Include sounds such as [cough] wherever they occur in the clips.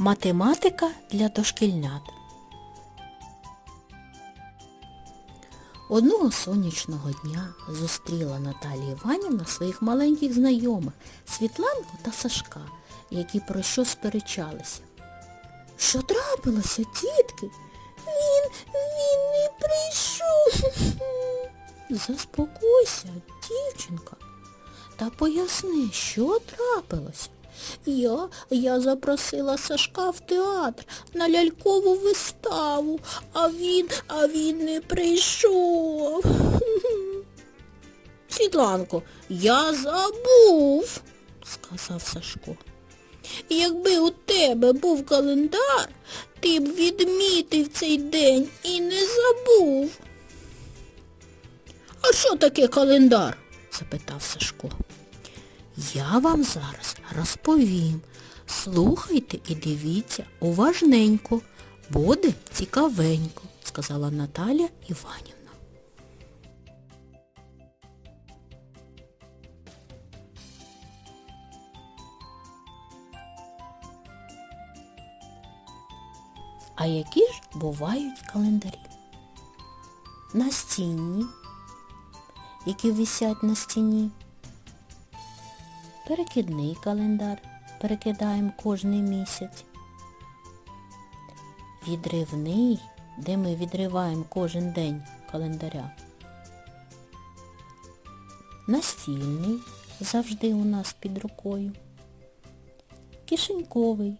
Математика для дошкільнят. Одного сонячного дня зустріла Наталія Іванівна своїх маленьких знайомих Світланку та Сашка, які про що сперечалися. Що трапилося, тітки? Він, він не прийшов. Заспокойся, дівчинка, та поясни, що трапилося. Я, я запросила Сашка в театр на лялькову виставу, а він, а він не прийшов. [laughs] Світланко, я забув, сказав Сашко. Якби у тебе був календар, ти б відмітив цей день і не забув. А що таке календар? запитав Сашко. Я вам зараз розповім. Слухайте і дивіться уважненько. Буде цікавенько, сказала Наталя Іванівна. А які ж бувають календарі? Настінні, які висять на стіні. Перекидний календар перекидаємо кожний місяць. Відривний, де ми відриваємо кожен день календаря. Настільний завжди у нас під рукою. Кишеньковий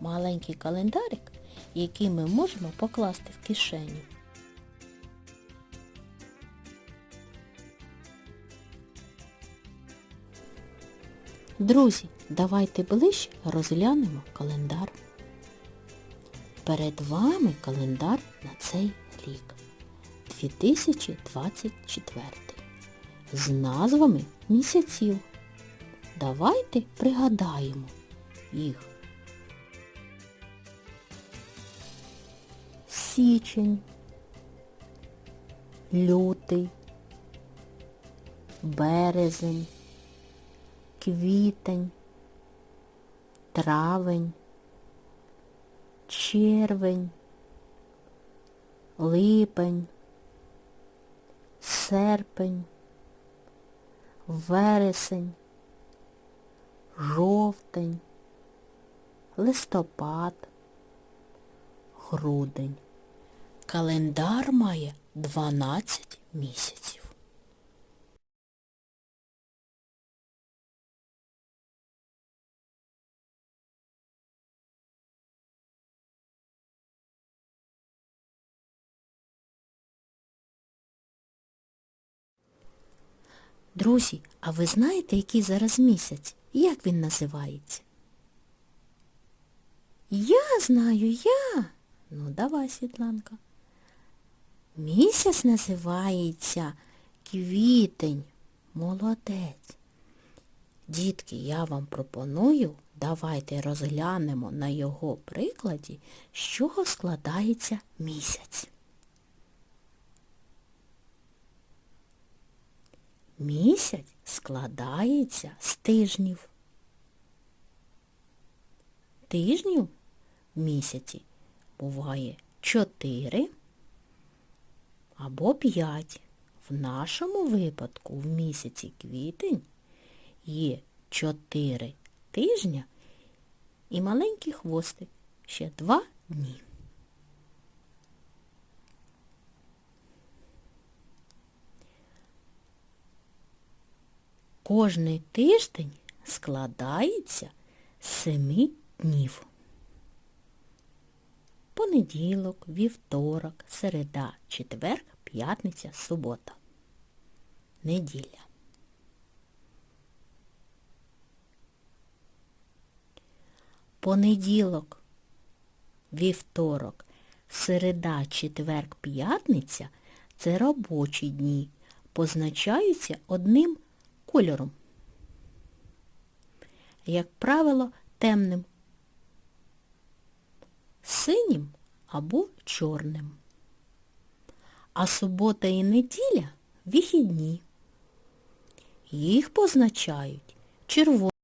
маленький календарик, який ми можемо покласти в кишеню. Друзі, давайте ближче розглянемо календар. Перед вами календар на цей рік 2024 з назвами місяців. Давайте пригадаємо їх. Січень, лютий, березень, квітень, травень, червень, липень, серпень, вересень, жовтень, листопад, грудень. Календар має 12 місяців. Друзі, а ви знаєте, який зараз місяць? Як він називається? Я знаю, я. Ну, давай, Світланка. Місяць називається квітень. Молодець. Дітки, я вам пропоную, давайте розглянемо на його прикладі, з чого складається місяць. Місяць складається з тижнів. Тижнів в місяці буває 4 або 5. В нашому випадку в місяці квітень є 4 тижня і маленький хвостик. Ще 2 дні. Кожний тиждень складається з семи днів. Понеділок, вівторок, середа, четвер, п'ятниця, субота. Неділя. Понеділок, вівторок, середа, четвер, п'ятниця це робочі дні, позначаються одним кольором. Як правило, темним, синім або чорним. А субота і неділя вихідні. Їх позначають червоним.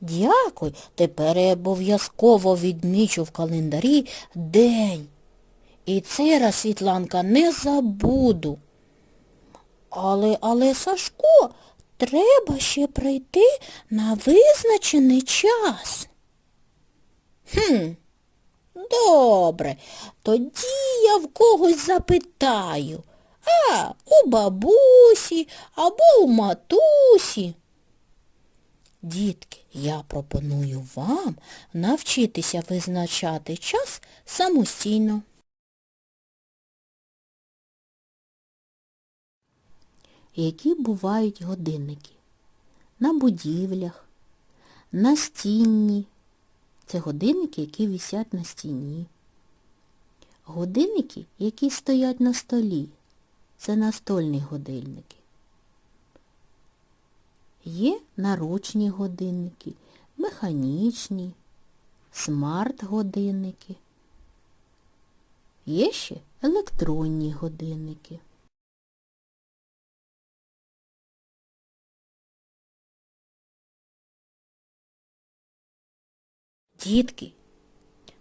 Дякую. Тепер я обов'язково відмічу в календарі день. І цей раз, Світланка, не забуду. Але, але, Сашко, треба ще прийти на визначений час. Хм, добре, тоді я в когось запитаю. А, у бабусі або у матусі. Дітки, я пропоную вам навчитися визначати час самостійно. Які бувають годинники? На будівлях, на стіні. Це годинники, які висять на стіні. Годинники, які стоять на столі. Це настольні годинники. Є наручні годинники, механічні, смарт-годинники. Є ще електронні годинники. Дітки,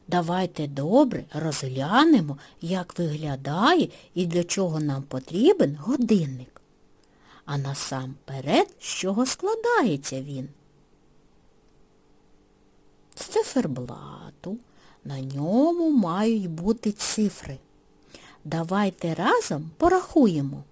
давайте добре розглянемо, як виглядає і для чого нам потрібен годинник. А насамперед, з чого складається він? З циферблату. На ньому мають бути цифри. Давайте разом порахуємо.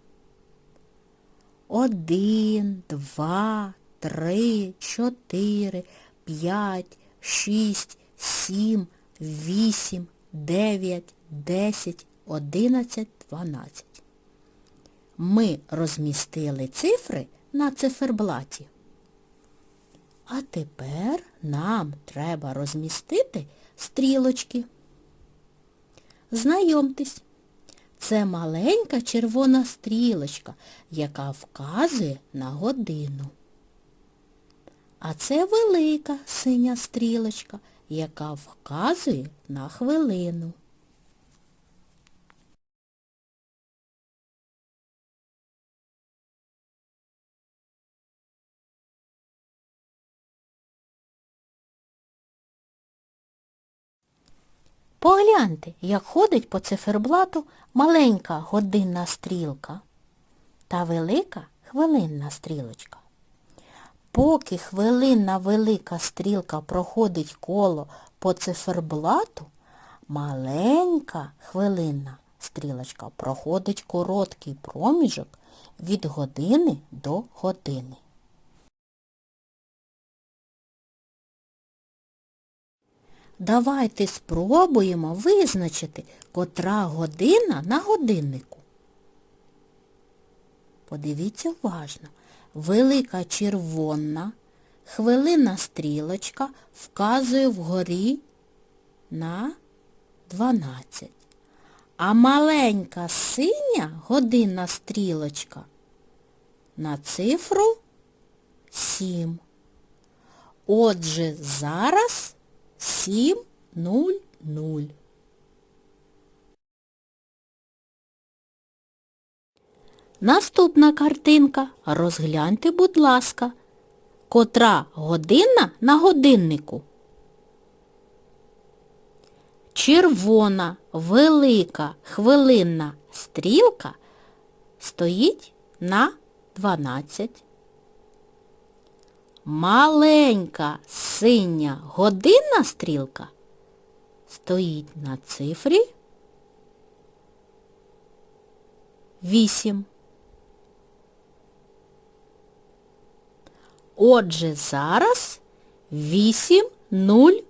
Один, два, три, чотири, п'ять, шість, сім, вісім, дев'ять, десять, одинадцять, дванадцять. Ми розмістили цифри на циферблаті. А тепер нам треба розмістити стрілочки. Знайомтесь, це маленька червона стрілочка, яка вказує на годину. А це велика синя стрілочка, яка вказує на хвилину. Погляньте, як ходить по циферблату маленька годинна стрілка та велика хвилинна стрілочка. Поки хвилинна велика стрілка проходить коло по циферблату, маленька хвилинна стрілочка проходить короткий проміжок від години до години. Давайте спробуємо визначити, котра година на годиннику. Подивіться уважно. Велика червона хвилинна стрілочка вказує вгорі на 12. А маленька синя годинна стрілочка на цифру 7. Отже, зараз 7.00. Наступна картинка. Розгляньте, будь ласка, котра година на годиннику. Червона велика хвилинна стрілка стоїть на 12. Маленька синя годинна стрілка стоїть на цифрі 8. Отже, зараз 8.0.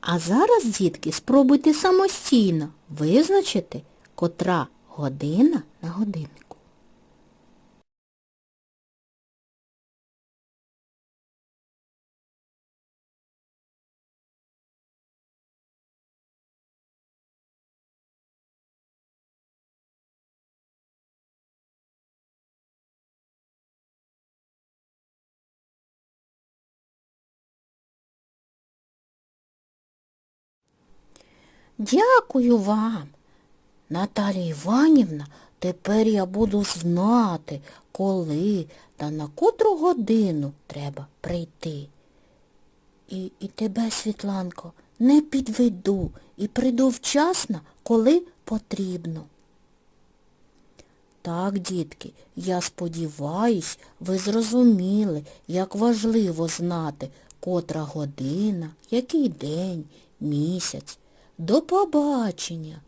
А зараз, дітки, спробуйте самостійно визначити, котра година на годиннику. Дякую вам. Наталія Іванівна, тепер я буду знати, коли та на котру годину треба прийти. І, і тебе, Світланко, не підведу і прийду вчасно, коли потрібно. Так, дітки, я сподіваюсь, ви зрозуміли, як важливо знати, котра година, який день, місяць. До побачення!